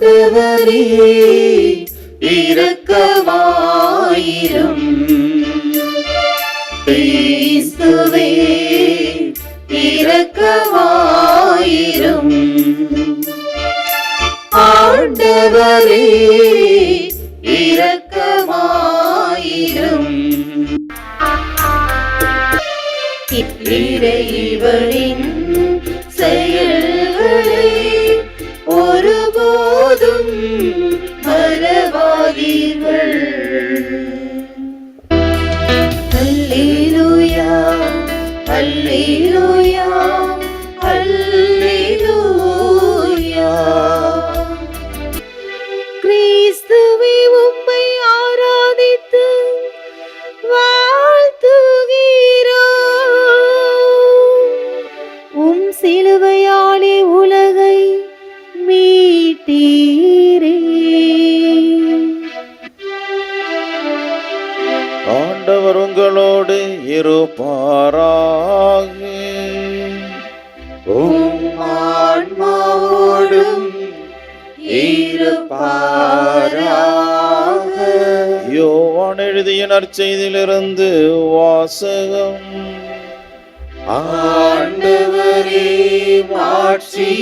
ஆண்டவரே இரக்கமாயிரும் கிறிஸ்துவே இரக்கமாயிரும் ஆண்டவரே உங்களோடு இருப்பாராக. ஆன்மாவோடும் இருப்பாராக. யோவான் எழுதிய நற்செய்தியிலிருந்து வாசகம். ஆண்டவரே மாட்சி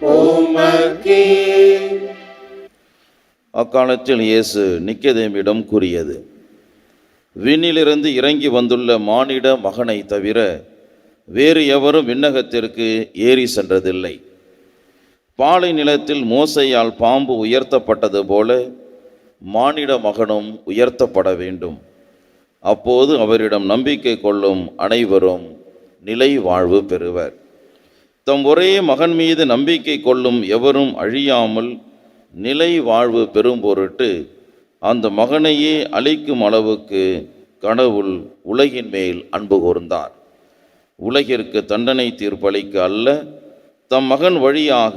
உமக்கே. அக்காலத்தில் இயேசு நிக்கதேமிடம் கூறியது விண்ணிலிருந்து இறங்கி வந்துள்ள மானிட மகனை தவிர வேறு எவரும் விண்ணகத்திற்கு ஏறி சென்றதில்லை. பாலை நிலத்தில் மோசையால் பாம்பு உயர்த்தப்பட்டது போல மானிட மகனும் உயர்த்தப்பட வேண்டும். அப்போது அவரிடம் நம்பிக்கை கொள்ளும் அனைவரும் நிலை வாழ்வு பெறுவர். தம் ஒரே மகன் மீது நம்பிக்கை கொள்ளும் எவரும் அழியாமல் நிலை வாழ்வு பெறும் பொருட்டு அந்த மகனையே அழிக்கும் அளவுக்கு கடவுள் உலகின் மேல் அன்பு கூர்ந்தார். உலகிற்கு தண்டனை தீர்ப்பளிக்க அல்ல தம் மகன் வழியாக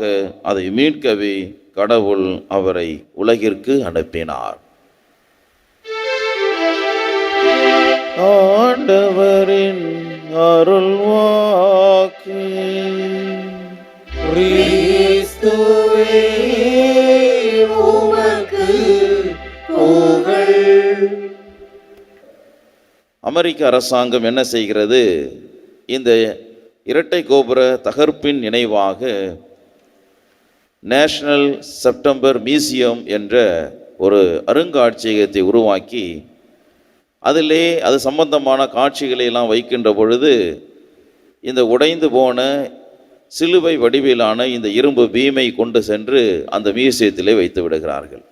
அதை மீட்கவே கடவுள் அவரை உலகிற்கு அனுப்பினார். ஆண்டவரின் அருள் அமெரிக்க அரசாங்கம் என்ன செய்கிறது? இந்த இரட்டை கோபுர தகர்ப்பின் நினைவாக நேஷனல் செப்டம்பர் மியூசியம் என்ற ஒரு அருங்காட்சியகத்தை உருவாக்கி அதிலே அது சம்பந்தமான காட்சிகளை எல்லாம் வைக்கின்ற பொழுது இந்த உடைந்து போன சிலுவை வடிவிலான இந்த இரும்பு பீமை கொண்டு சென்று அந்த மியூசியத்திலே வைத்து விடுகிறார்கள்.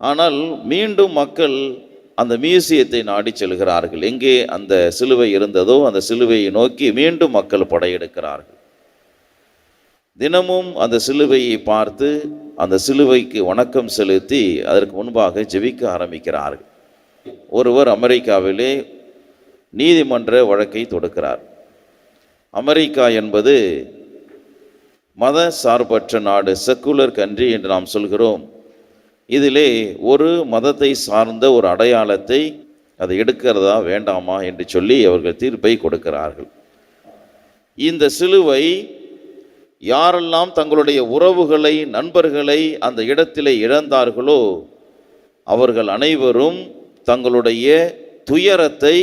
ஆனால் மீண்டும் மக்கள் அந்த மியூசியத்தை நாடி செல்கிறார்கள். எங்கே அந்த சிலுவை இருந்ததோ அந்த சிலுவையை நோக்கி மீண்டும் மக்கள் படையெடுக்கிறார்கள். தினமும் அந்த சிலுவையை பார்த்து அந்த சிலுவைக்கு வணக்கம் செலுத்தி அதற்கு முன்பாக ஜெபிக்க ஆரம்பிக்கிறார்கள். ஒருவர் அமெரிக்காவிலே நீதிமன்ற வழக்கை தொடுக்கிறார். அமெரிக்கா என்பது மத சார்பற்ற நாடு செக்குலர் கண்ட்ரி என்று நாம் சொல்கிறோம். இதிலே ஒரு மதத்தை சார்ந்த ஒரு அடையாளத்தை அதை எடுக்கிறதா வேண்டாமா என்று சொல்லி அவர்கள் தீர்ப்பை கொடுக்கிறார்கள். இந்த சிலுவை யாரெல்லாம் தங்களுடைய உறவுகளை நண்பர்களை அந்த இடத்திலே இழந்தார்களோ அவர்கள் அனைவரும் தங்களுடைய துயரத்தை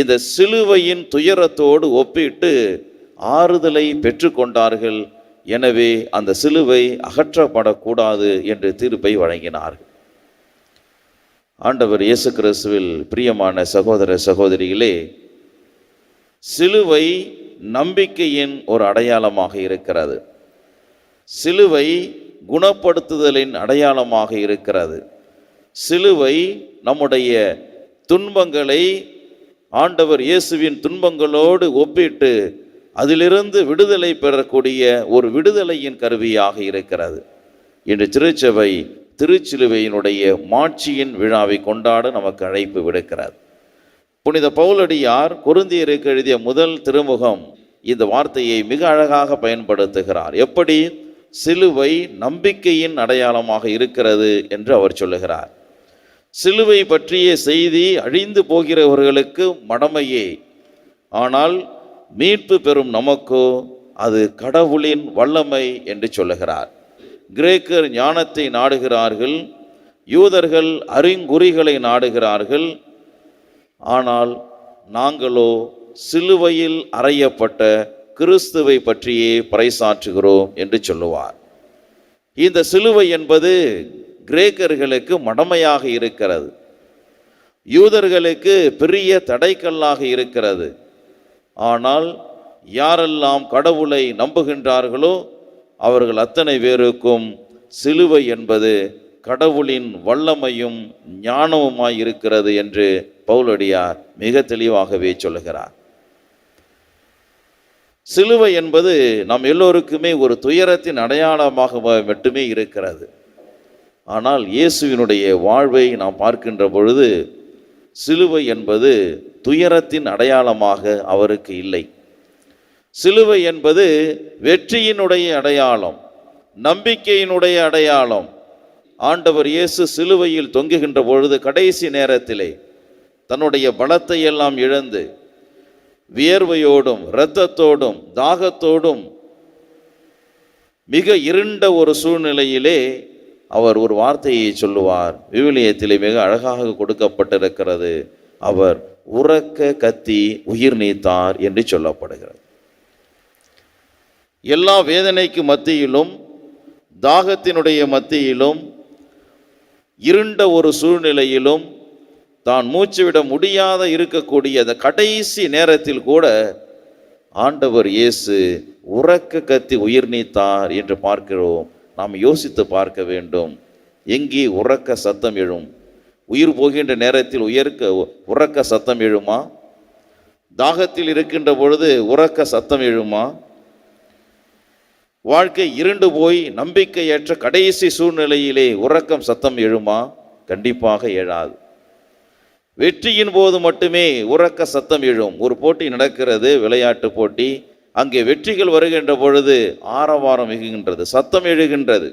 இந்த சிலுவையின் துயரத்தோடு ஒப்பிட்டு ஆறுதலை பெற்றுக்கொண்டார்கள். எனவே அந்த சிலுவை அகற்றப்படக்கூடாது என்று தீர்ப்பை வழங்கினார்கள் ஆண்டவர் இயேசு கிறிஸ்துவில் பிரியமான சகோதர சகோதரிகளே சிலுவை நம்பிக்கையின் ஒரு அடையாளமாக இருக்கிறது. சிலுவை குணப்படுத்துதலின் அடையாளமாக இருக்கிறது. சிலுவை நம்முடைய துன்பங்களை ஆண்டவர் இயேசுவின் துன்பங்களோடு ஒப்பிட்டு அதிலிருந்து விடுதலை பெறக்கூடிய ஒரு விடுதலையின் கருவியாக இருக்கிறது. இன்று திருச்சபை திருச்சிலுவையினுடைய மாட்சியின் விழாவை கொண்டாட நமக்கு அழைப்பு விடுக்கிறது புனித பவுலடியார் குருந்தியருக்கு எழுதிய முதல் திருமுகம் இந்த வார்த்தையை மிக அழகாக பயன்படுத்துகிறார். எப்படி? சிலுவை நம்பிக்கையின் அடையாளமாக இருக்கிறது என்று அவர் சொல்லுகிறார். சிலுவை பற்றிய செய்தி அழிந்து போகிறவர்களுக்கு மடமையே. ஆனால் மீட்பு பெறும் நமக்கோ அது கடவுளின் வல்லமை என்று சொல்லுகிறார். கிரேக்கர் ஞானத்தை நாடுகிறார்கள் யூதர்கள் அறிங்குறிகளை நாடுகிறார்கள். ஆனால் நாங்களோ சிலுவையில் அறையப்பட்ட கிறிஸ்துவை பற்றியே பறைசாற்றுகிறோம் என்று சொல்லுவார். இந்த சிலுவை என்பது கிரேக்கர்களுக்கு மடமையாக இருக்கிறது. யூதர்களுக்கு பெரிய தடைக்கல்லாக இருக்கிறது. ஆனால் யாரெல்லாம் கடவுளை நம்புகின்றார்களோ அவர்கள் அத்தனை பேருக்கும் சிலுவை என்பது கடவுளின் வல்லமையும் ஞானமுமாய் இருக்கிறது என்று பவுலடியார் மிக தெளிவாகவே சொல்லுகிறார். சிலுவை என்பது நம் எல்லோருக்குமே ஒரு துயரத்தின் அடையாளமாக மட்டுமே இருக்கிறது. ஆனால் இயேசுவினுடைய வாழ்வை நாம் பார்க்கின்ற பொழுது சிலுவை என்பது துயரத்தின் அடையாளமாக அவருக்கு இல்லை. சிலுவை என்பது வெற்றியினுடைய அடையாளம் நம்பிக்கையினுடைய அடையாளம். ஆண்டவர் இயேசு சிலுவையில் தொங்குகின்ற பொழுது கடைசி நேரத்திலே தன்னுடைய பலத்தை எல்லாம் இழந்து வியர்வையோடும் இரத்தத்தோடும் தாகத்தோடும் மிக இருண்ட ஒரு சூழ்நிலையிலே அவர் ஒரு வார்த்தையை சொல்லுவார். விவிலியத்திலே மிக அழகாக கொடுக்கப்பட்டிருக்கிறது. அவர் உறக்க கத்தி உயிர் நீத்தார் என்று சொல்லப்படுகிறது. எல்லா வேதனைக்கு மத்தியிலும் தாகத்தினுடைய மத்தியிலும் இருண்ட ஒரு சூழ்நிலையிலும் தான் மூச்சுவிட முடியாத இருக்கக்கூடிய அந்த கடைசி நேரத்தில் கூட ஆண்டவர் இயேசு உறக்க கத்தி உயிர் நீத்தார் என்று பார்க்கிறோம். நாம் யோசித்து பார்க்க வேண்டும். எங்கே உறக்க சத்தம் எழும்? உயிர் போகின்ற நேரத்தில் உயர்க்க உறக்க சத்தம் எழுமா? தாகத்தில் இருக்கின்ற பொழுது உறக்க சத்தம் எழுமா? வாழ்க்கை இருண்டு போய் நம்பிக்கையற்ற கடைசி சூழ்நிலையிலே உறக்கம் சத்தம் எழுமா? கண்டிப்பாக எழாது வெற்றியின் போது மட்டுமே உறக்க சத்தம் எழும். ஒரு போட்டி நடக்கிறது விளையாட்டு போட்டி. அங்கே வெற்றிகள் வருகின்ற பொழுது ஆரவாரம் மிகுகின்றது சத்தம் எழுகின்றது.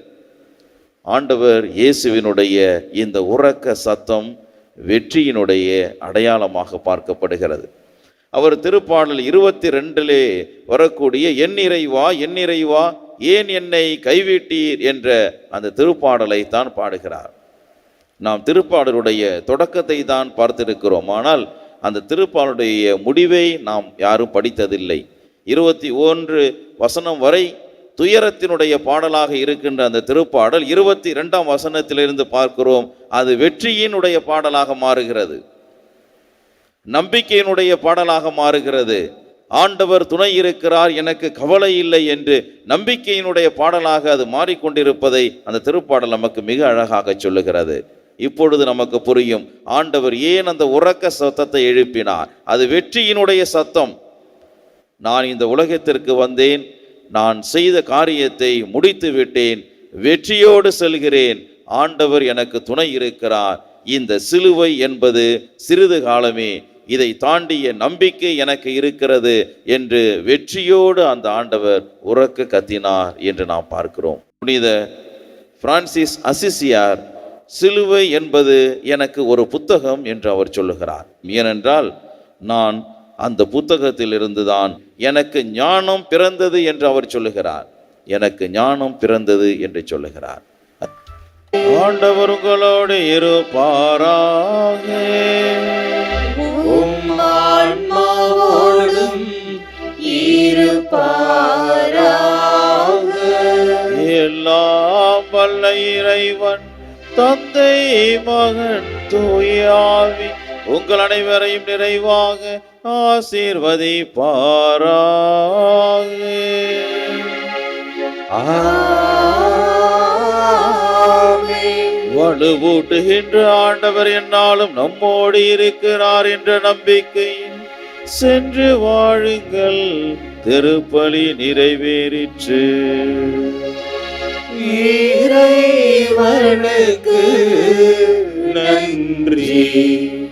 ஆண்டவர் இயேசுவினுடைய இந்த உறக்க சத்தம் வெற்றியினுடைய அடையாளமாக பார்க்கப்படுகிறது. அவர் திருப்பாடல் இருபத்தி ரெண்டிலே வரக்கூடிய என் இறைவா ஏன் என்னை கைவிட்டீர்? என்ற அந்த திருப்பாடலை தான் பாடுகிறார். நாம் திருப்பாடலுடைய தொடக்கத்தை தான் பார்த்திருக்கிறோம். ஆனால் அந்த திருப்பாடலுடைய முடிவை நாம் யாரும் படித்ததில்லை. இருபத்தி ஒன்று வசனம் வரை துயரத்தினுடைய பாடலாக இருக்கின்ற அந்த திருப்பாடல் இருபத்தி ரெண்டாம் வசனத்திலிருந்து பார்க்கிறோம். அது வெற்றியினுடைய பாடலாக மாறுகிறது. நம்பிக்கையினுடைய பாடலாக மாறுகிறது. ஆண்டவர் துணை இருக்கிறார் எனக்கு கவலை இல்லை என்று நம்பிக்கையினுடைய பாடலாக அது மாறிக்கொண்டிருப்பதை அந்த திருப்பாடல் நமக்கு மிக அழகாக சொல்லுகிறது. இப்பொழுது நமக்கு புரியும் ஆண்டவர் ஏன் அந்த உறக்க சத்தத்தை எழுப்பினார்? அது வெற்றியினுடைய சத்தம். நான் இந்த உலகத்திற்கு வந்தேன் நான் செய்த காரியத்தை முடித்து விட்டேன் வெற்றியோடு செல்கிறேன் ஆண்டவர் எனக்கு துணை இருக்கிறார். இந்த சிலுவை என்பது சிறிது காலமே இதை தாண்டிய நம்பிக்கை எனக்கு இருக்கிறது என்று வெற்றியோடு அந்த ஆண்டவர் உறக்க கத்தினார் என்று நாம் பார்க்கிறோம். புனித பிரான்சிஸ் அசிசியார் சிலுவை என்பது எனக்கு ஒரு புத்தகம் என்று அவர் சொல்லுகிறார். ஏனென்றால் நான் அந்த புத்தகத்திலிருந்து தான் எனக்கு ஞானம் பிறந்தது என்று அவர் சொல்லுகிறார். எனக்கு ஞானம் பிறந்தது என்று சொல்லுகிறார். ஆண்டவர் உங்களோடு இருப்பாராக. எல்லாம் வல்ல இறைவன் தந்தை மகன் தூயாவி உங்கள் அனைவரையும் நிறைவாக ஆசீர்வதிப்பாராக. ஆமென். வலுவூட்டுகின்ற ஆண்டவர் என்னாலும் நம்மோடு இருக்கிறார் என்ற நம்பிக்கையில் சென்று வாழுங்கள். திருப்பலி நிறைவேறிற்று. இறைவனுக்கு நன்றி.